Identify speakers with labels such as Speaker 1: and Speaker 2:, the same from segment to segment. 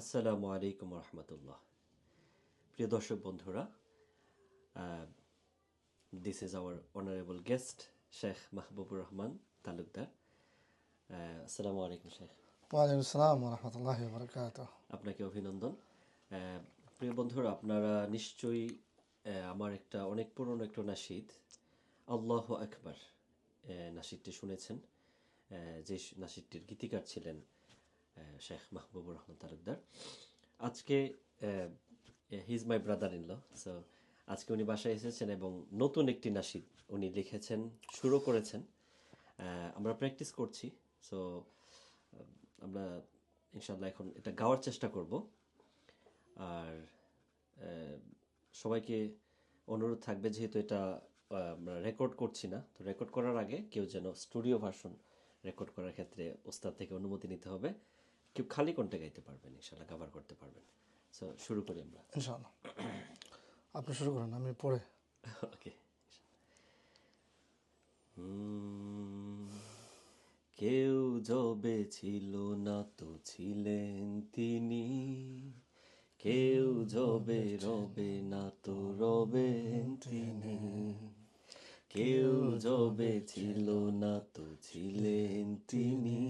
Speaker 1: আসসালামু আলাইকুম রহমতুল্লাহ প্রিয় দর্শক বন্ধুরা this is our honourable guest Sheikh Mahbubur Rahman Talukdar. আসসালামু আলাইকুম শেখ
Speaker 2: ওয়ালাইকুম আসসালাম রহমতুল্লাহ বরকাত
Speaker 1: আপনাকে অভিনন্দন। প্রিয় বন্ধুরা আপনারা নিশ্চয়ই আমার একটা অনেক পুরনো একটা নাসিদ আল্লাহ আকবার নাসিদটি শুনেছেন। যে নাসিদটির গীতিকার ছিলেন শেখ মাহবুবুর রহমান তালুকদার। আজকে he is my brother in law so আজকে উনি বাসায় এসেছেন এবং নতুন একটি নাসিদ উনি লিখেছেন, শুরু করেছেন। আমরা প্র্যাকটিস করছি সো আমরা ইনশাল্লাহ এখন এটা গাওয়ার চেষ্টা করব। আর সবাইকে অনুরোধ থাকবে, যেহেতু এটা আমরা রেকর্ড করছি না, তো রেকর্ড করার আগে কেউ যেন স্টুডিও ভার্সন রেকর্ড করার ক্ষেত্রে ওস্তাদ থেকে অনুমতি নিতে হবে। কেউ খালি কণ্ঠে গাইতে পারবেন ইনশাল্লাহ কভার করতে পারবেন। সো শুরু করি আমরা।
Speaker 2: ইনশাআল্লাহ আপনি শুরু করুন আমি পড়ে
Speaker 1: ওকে কেউ জবে ছিল না তো ছিলেন তিনি। কেউ যবে রবে না তো রবেন তিনি। কেউ জবে ছিল না তো ছিলেন তিনি।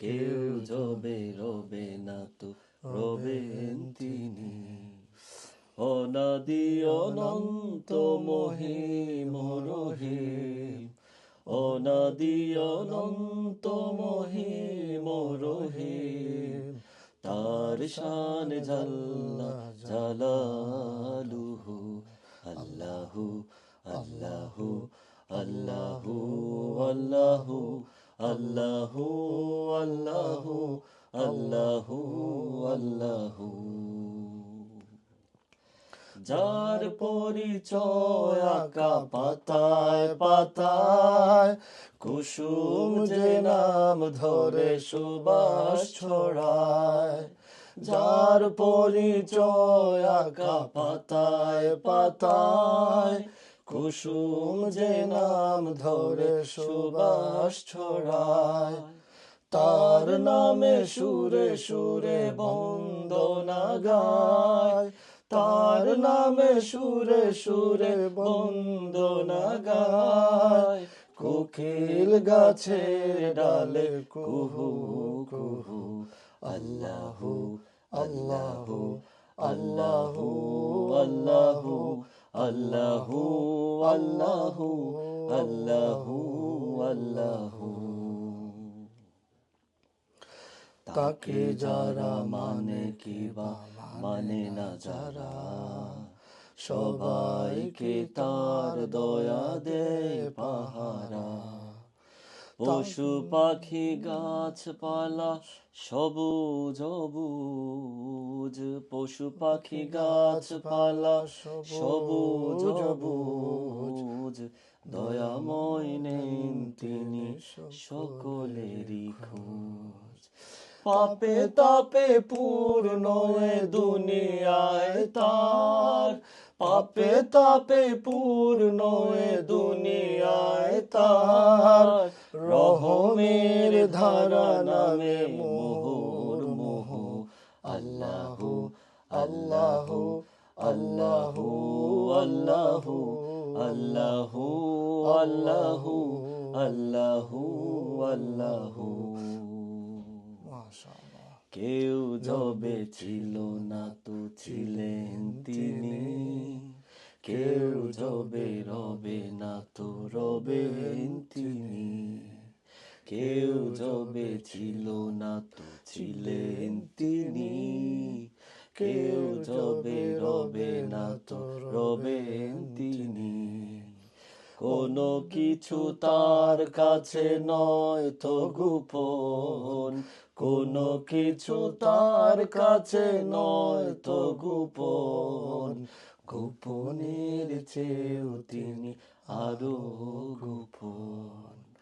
Speaker 1: কেউ যবে রবে না তো রবেন তিনি। অনাদি অনন্ত মহিম রহিম অনাদি অনন্ত মহিম রহিম তার শান জাল্লা জালালুহু আল্লাহু আল্লাহু আল্লাহু আল্লাহু। আল্লাহু আল্লাহ আল্লাহু আল্লাহ। যার পরিচয় আঁকা পাতায় পাতায়, কুসুম যে নাম ধরে সুবাস ছড়ায়, যার পরিচয় আঁকা পাতায় পাতায় কুসুম যে নাম ধরে সুবাস ছড়ায়, তার নামে সুরে সুরে বন্দনা গায়, তার নামে সুরে সুরে বন্দনা গায়। কোকিল গাছের ডালে কুহু কুহু, আল্লাহু আল্লাহু আল্লাহু আল্লাহু আল্লাহু আল্লাহু আল্লাহু আল্লাহু। তাকে যারা মানে কি বা মানে না যারা, সবাইকে তার দয়া দে পাহারা। পশু পাখি গাছপালা সবুজ সবুজ পশু পাখি গাছপালা সবুজ সবুজ দয়াময় নেন তিনি সকলেরই খোঁজ। পাপে তাপে পূর্ণ এ দুনিয়ায় তার। পাপে তাপে পূর্ণ এ দুনিয়ায় তার রহমের ধারা নামে মোহর মোহ। আল্লাহ আল্লাহ আল্লাহু আল্লাহ আল্লাহু আল্লাহু আল্লাহু আল্লাহু। কেউ যবে ছিল না তো ছিলেন তিনি। কেউ যবে রবে না তো রবেন তিনি। কেউ যবে ছিল না তো ছিলেন তিনি। কেউ যবে রবে না তো রবেন তিনি। কোনো কিছু তার কাছে নয় তো গোপন। কোনো কিছু তার কাছে নয় তো গোপন। গোপনের চেয়েও তিনি আরও গোপন।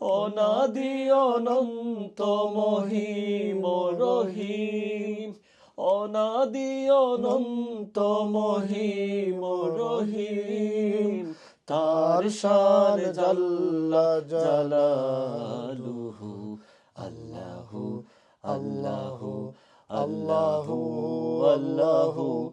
Speaker 1: অনাদি অনন্ত মহিম রহিম। অনাদি অনন্ত মহিম রহিম। তার শান জাল্লা জালালুহু। আল্লাহু আল্লাহু আল্লাহু আল্লাহু।